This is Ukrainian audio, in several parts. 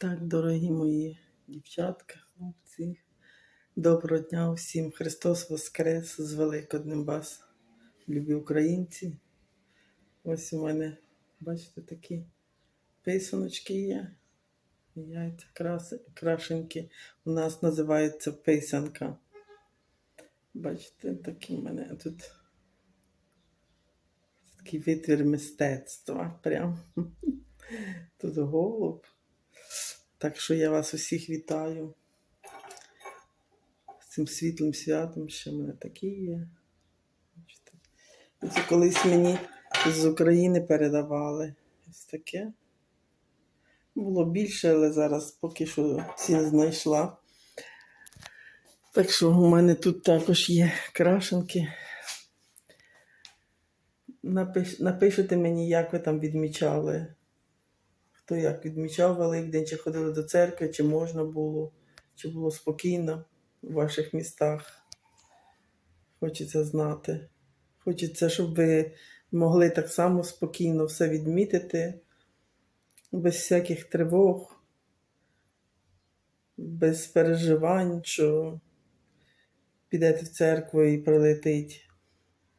Так, дорогі мої дівчатка, хлопці, доброго дня всім. Христос Воскрес з Великоднем вас, любі українці. Ось у мене, бачите, такі писаночки є. Яйця крашенькі. У нас називається писанка. Бачите, такі в мене тут такий витвір мистецтва. Прям. Тут голуб. Так що я вас усіх вітаю. З цим світлим святом, що в мене такі є. Це колись мені з України передавали. Ось таке. Було більше, але зараз поки що ці знайшла. Так що у мене тут також є крашенки. Напиш, напишете мені, як ви там відмічали. Хто як відмічав Великдень, чи ходили до церкви, чи можна було, чи було спокійно в ваших містах. Хочеться знати. Хочеться, щоб ви могли так само спокійно все відмітити, без всяких тривог, без переживань, що підете в церкву і прилетить.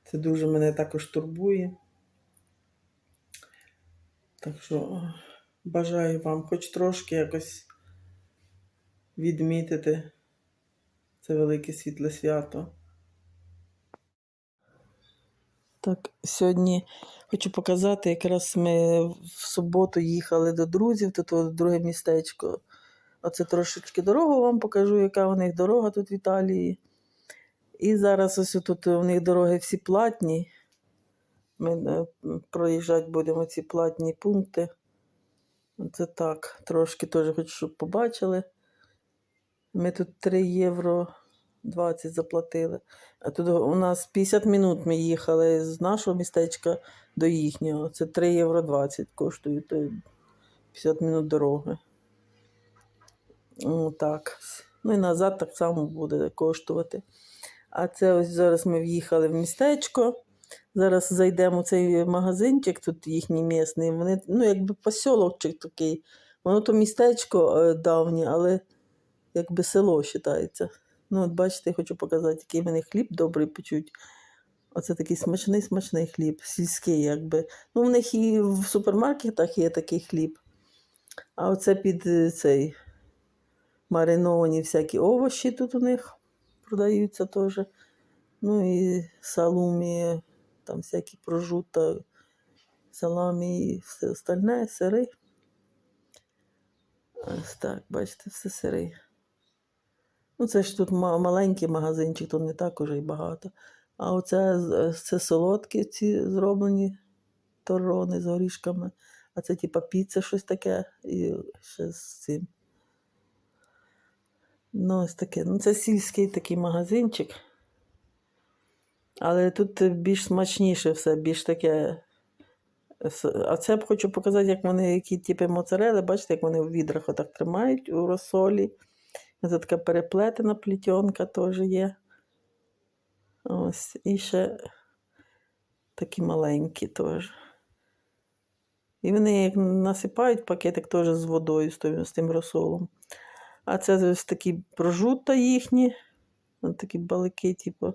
Це дуже мене також турбує. Так що бажаю вам хоч трошки якось відмітити це велике світле свято. Так, сьогодні хочу показати, якраз ми в суботу їхали до друзів, тут друге містечко. Оце трошечки дорогу вам покажу, яка у них дорога тут в Італії. І зараз ось тут у них дороги всі платні. Ми е, проїжджати будемо ці платні пункти. Це так, трошки теж хочу, щоб побачили. Ми тут 3 євро 20 заплатили. А тут у нас 50 минут ми їхали з нашого містечка до їхнього. Це 3 євро 20 коштує 50 минут дороги. О, так. Ну і назад так само буде коштувати. А це ось зараз ми в'їхали в містечко. Зараз зайдемо в цей магазинчик, тут їхній місний. Вони, ну, якби посілочок такий. Воно то містечко е, давнє, але якби село вважається. Ну, от бачите, я хочу показати, який мене хліб добрий печуть. Оце такий смачний смачний хліб, сільський, якби. Ну, в них і в супермаркетах є такий хліб. А оце під е, цей мариновані всякі овочі тут у них продаються теж. Ну і салумі, там всякі прожута, саламі і все остальне, сири. Ось так, бачите, все сири. Ну, це ж тут маленький магазинчик, то не так уже і багато. А оце це солодкі ці зроблені торони з горішками. А це типа піца, щось таке, і ще з цим. Ну, ось таке. Ну, це сільський такий магазинчик. Але тут більш смачніше все, більш таке. А це хочу показати, як вони, які типи моцарели, бачите, як вони в відрах отак тримають у розсолі. Це така переплетена плітьонка теж є. Ось. І ще такі маленькі теж. І вони як насипають пакетик теж з водою, з тим, з тим розсолом. А це ось такі прожута їхні, ось такі балики, типу.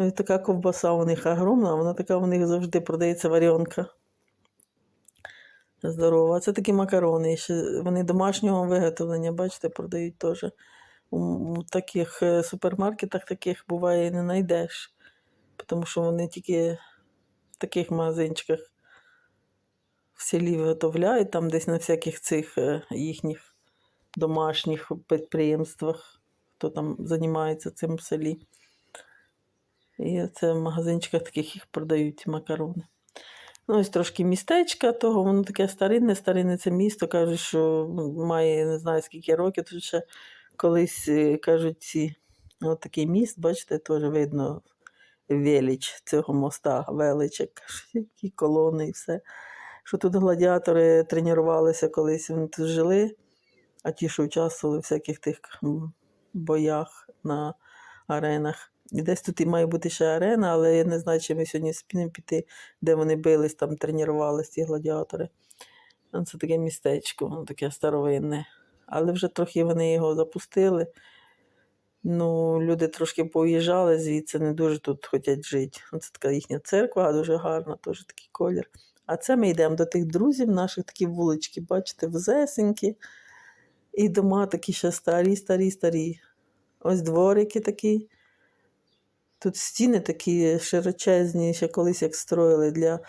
Ось така ковбаса у них огромна, вона така у них завжди продається варіонка. Здорова. А це такі макарони. Ще вони домашнього виготовлення, бачите, продають теж. У у таких е, супермаркетах таких буває і не знайдеш. Тому що вони тільки в таких магазинчиках в селі виготовляють, там десь на всяких цих е, їхніх домашніх підприємствах, хто там займається цим в селі. І це в магазинчиках таких їх продають макарони. Ну, ось трошки містечка, того воно таке старинне, старинне це місто. Кажуть, що має не знаю скільки років. Тут ще колись е, кажуть, ці от такий міст, бачите, теж видно велич цього моста, величик, які колони і все. Що тут гладіатори тренувалися колись, вони тут жили, а ті, що участвували в всяких тих боях на аренах. Десь тут і має бути ще арена, але я не знаю, чи ми сьогодні спінемо піти, де вони бились, там тренувалися, ці гладіатори. Це таке містечко, таке старовинне. Але вже трохи вони його запустили. Ну, люди трошки поїжджали звідси, не дуже тут хочуть жити. Це така їхня церква, дуже гарна, теж такий колір. А це ми йдемо до тих друзів наших, такі вулички, бачите, вузесенькі. І дома такі ще старі, старі, старі. Ось дворики такі. Тут стіни такі широчезні, ще колись як строїли для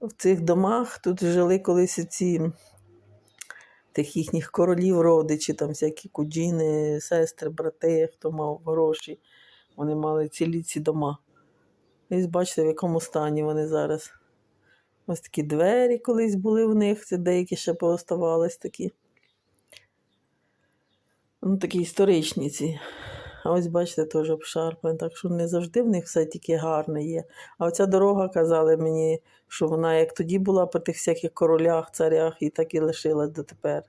в цих домах. Тут жили колись ці тих їхніх королів, родичі, там всякі куджіни, сестри, брати, хто мав гроші. Вони мали цілі ці дома. І бачите, в якому стані вони зараз. Ось такі двері колись були в них, це деякі ще пооставались такі. Ну, такі історичні ці. А ось бачите, теж обшарпані, так що не завжди в них все тільки гарне є. А оця дорога казали мені, що вона як тоді була по тих всяких королях, царях, і так і лишилась дотепер.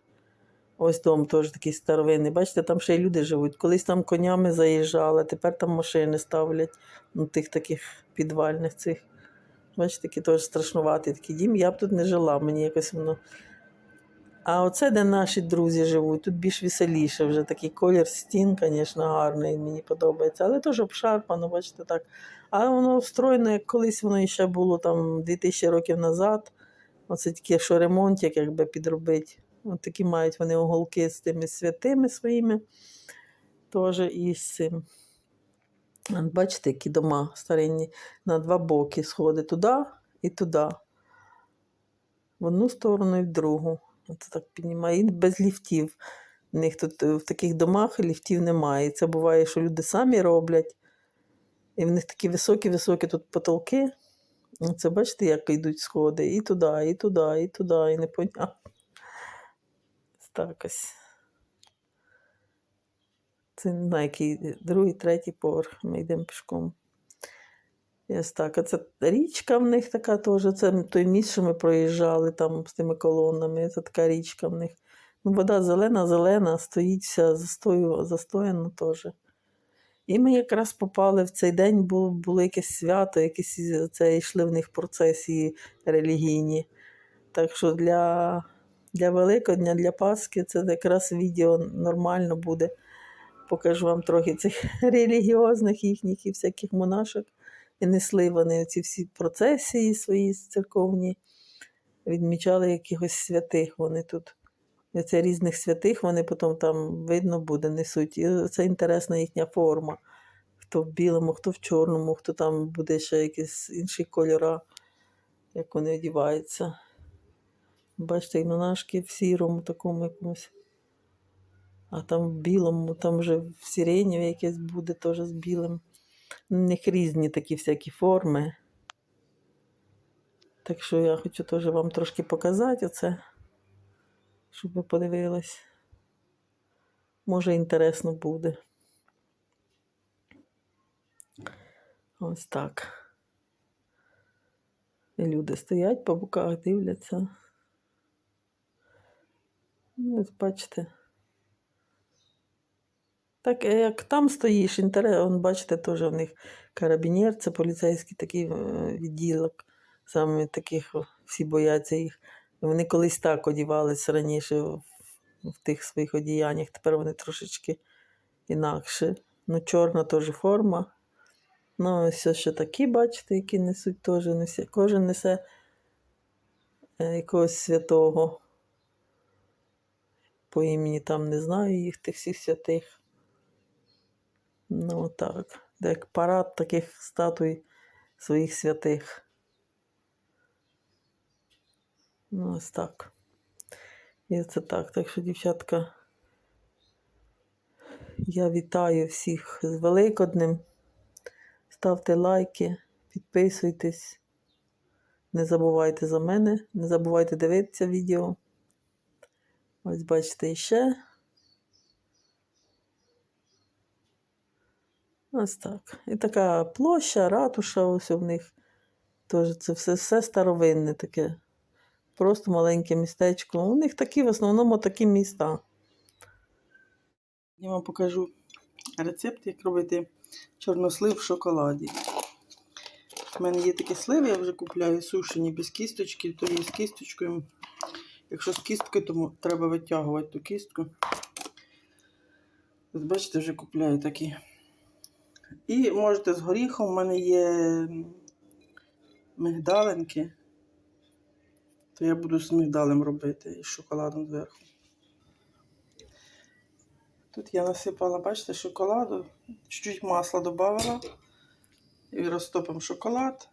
Ось дом теж такий старовинний. Бачите, там ще й люди живуть. Колись там конями заїжджали, тепер там машини ставлять ну, тих таких підвальних цих. Бачите, такий теж страшнуватий такий дім. Я б тут не жила, мені якось воно. А оце, де наші друзі живуть, тут більш веселіше вже такий колір стін, звісно, гарний, мені подобається. Але теж обшарпано, бачите так. А воно встроєно, як колись воно ще було там 2000 років назад. Оце таке, що ремонтик, якби підробити. От такі мають вони оголки з тими святими своїми. Теж і з цим. Бачите, які дома старинні на два боки сходи туди і туди. В одну сторону і в другу. Це так піднімає. І без ліфтів. У них тут е, в таких домах ліфтів немає. І це буває, що люди самі роблять. І в них такі високі-високі тут потолки. Це бачите, як йдуть сходи. І туди, і туди, і туди, і не понятно. Так ось. Це не знаю, який другий, третій поверх. Ми йдемо пішком. Ось так. А це річка в них така теж. Це той міст, що ми проїжджали там з тими колонами. Це така річка в них. Ну, вода зелена, зелена, стоїть вся застою, застояна теж. І ми якраз попали в цей день, було, було якесь свято, якісь це йшли в них процесії релігійні. Так що для, для Великодня, для Пасхи це якраз відео нормально буде. Покажу вам трохи цих релігіозних їхніх і всяких монашок. І несли вони ці всі процесії свої церковні, відмічали якихось святих вони тут. Це різних святих, вони потім там видно буде, несуть. І це інтересна їхня форма. Хто в білому, хто в чорному, хто там буде ще якісь інші кольори, як вони одіваються. Бачите, і монашки в сірому такому якомусь. А там в білому, там вже в сиреневі якесь буде теж з білим. У них різні такі всякі форми. Так що я хочу теж вам трошки показати оце, щоб ви подивились. Може, інтересно буде. Ось так. І люди стоять по боках, дивляться. Ось бачите. Так, е, як там стоїш, інтерес, он, бачите, теж в них карабінєр, це поліцейський такий е, відділок. Саме таких всі бояться їх. Вони колись так одівалися раніше в, в тих своїх одіяннях, тепер вони трошечки інакше. Ну, чорна теж форма. Ну, ось ще такі, бачите, які несуть теж. Несе, кожен несе е, якогось святого. По імені там не знаю їх тих всіх святих. Ну, так. Як парад таких статуй своїх святих. Ну, ось так. І це так. Так що, дівчатка, я вітаю всіх з Великоднем. Ставте лайки, підписуйтесь. Не забувайте за мене, не забувайте дивитися відео. Ось бачите іще. Ось так. І така площа, ратуша, ось у них. Теж це все, все старовинне таке. Просто маленьке містечко. У них такі в основному такі міста. Я вам покажу рецепт, як робити чорнослив в шоколаді. У мене є такі сливи, я вже купляю сушені без кісточки, то є з кісточкою. Якщо з кісткою, то треба витягувати ту кістку. Ось бачите, вже купляю такі. І можете з горіхом, у мене є мигдалинки. То я буду з мигдалем робити і з шоколадом зверху. Тут я насипала, бачите, шоколаду, чуть-чуть масла додавала. І розтопимо шоколад.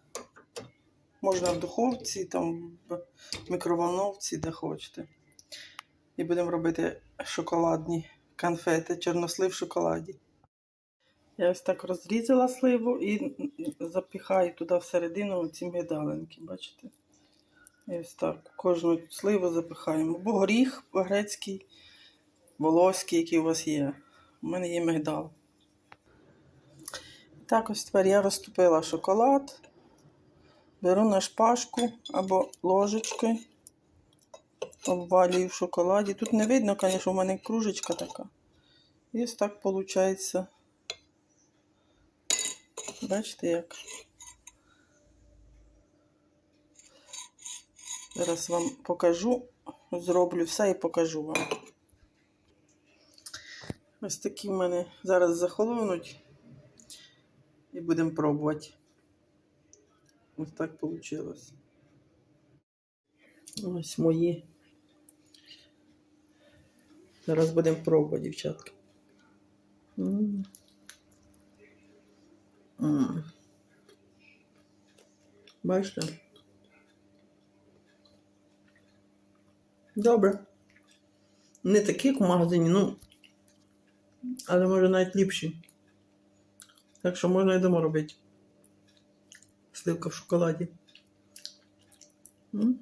Можна в духовці, там в мікроволновці, де хочете. І будемо робити шоколадні конфети, чорнослив в шоколаді. Я ось так розрізала сливу і запіхаю туди всередину ці мигдалинки, бачите? І ось так кожну сливу запихаємо. Або горіх грецький, волоський, який у вас є. У мене є мигдал. Так, ось тепер я розтопила шоколад. Беру на шпажку або ложечкою, обвалюю в шоколаді. Тут не видно, звісно, у мене кружечка така. І ось так виходить. Бачите як? Зараз вам покажу, зроблю все і покажу вам. Ось такі в мене зараз захолонуть і будемо пробувати. Ось так вийшло. Ось мої. Зараз будемо пробувати, дівчатка. М. Бачите? Добре. Не такі, як в магазині, ну. Але може навіть ліпші. Так що можна і дома робити. Сливка в шоколаді. М?